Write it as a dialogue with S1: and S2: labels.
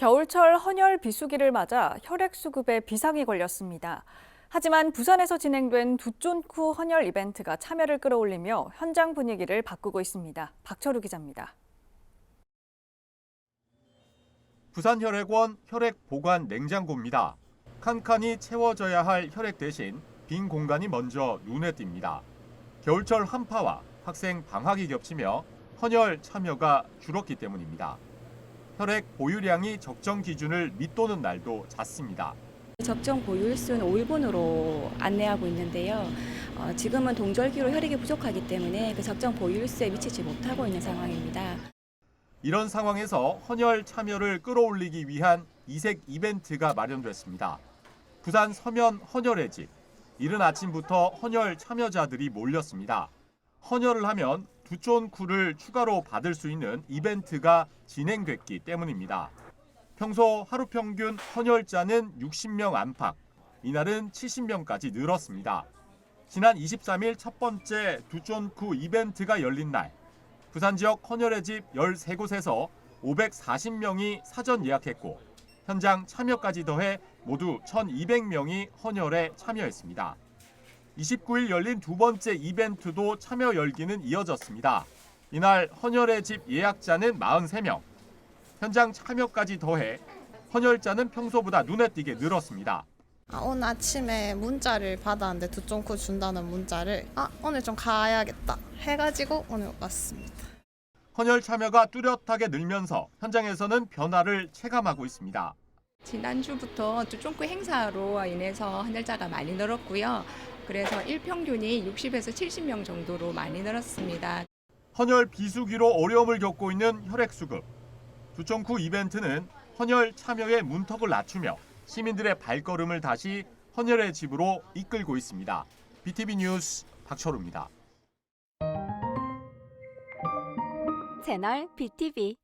S1: 겨울철 헌혈 비수기를 맞아 혈액 수급에 비상이 걸렸습니다. 하지만 부산에서 진행된 두쫀쿠 헌혈 이벤트가 참여를 끌어올리며 현장 분위기를 바꾸고 있습니다. 박철우 기자입니다.
S2: 부산혈액원 혈액 보관 냉장고입니다. 칸칸이 채워져야 할 혈액 대신 빈 공간이 먼저 눈에 띕니다. 겨울철 한파와 학생 방학이 겹치며 헌혈 참여가 줄었기 때문입니다. 혈액 보유량이 적정 기준을 밑도는 날도 잦습니다.
S3: 적정 보유일수는 5일분으로 안내하고 있는데요. 어, 지금은 동절기로 혈액이 부족하기 때문에 그 적정 보유일수에 미치지 못하고 있는 상황입니다.
S2: 이런 상황에서 헌혈 참여를 끌어올리기 위한 이색 이벤트가 마련됐습니다. 부산 서면 헌혈의 집. 이른 아침부터 헌혈 참여자들이 몰렸습니다. 헌혈을 하면 두촌쿠를 추가로 받을 수 있는 이벤트가 진행됐기 때문입니다. 평소 하루 평균 헌혈자는 60명 안팎, 이날은 70명까지 늘었습니다. 지난 23일 첫 번째 두촌쿠 이벤트가 열린 날, 부산 지역 헌혈의 집 13곳에서 540명이 사전 예약했고 현장 참여까지 더해 모두 1,200명이 헌혈에 참여했습니다. 29일 열린 두 번째 이벤트도 참여 열기는 이어졌습니다. 이날 헌혈의 집 예약자는 43명, 현장 참여까지 더해 헌혈자는 평소보다 눈에 띄게 늘었습니다.
S4: 아, 오늘 아침에 문자를 받았는데 두쫑코 준다는 문자를 아 오늘 좀 가야겠다 해가지고 오늘 왔습니다.
S2: 헌혈 참여가 뚜렷하게 늘면서 현장에서는 변화를 체감하고 있습니다.
S5: 지난주부터 두쫑구 행사로 인해서 환자가 많이 늘었고요. 그래서 일평균이 60에서 70명 정도로 많이 늘었습니다.
S2: 헌혈 비수기로 어려움을 겪고 있는 혈액 수급. 두청쿠 이벤트는 헌혈 참여의 문턱을 낮추며 시민들의 발걸음을 다시 헌혈의 집으로 이끌고 있습니다. BTV 뉴스 박철우입니다.
S6: 채널 BTV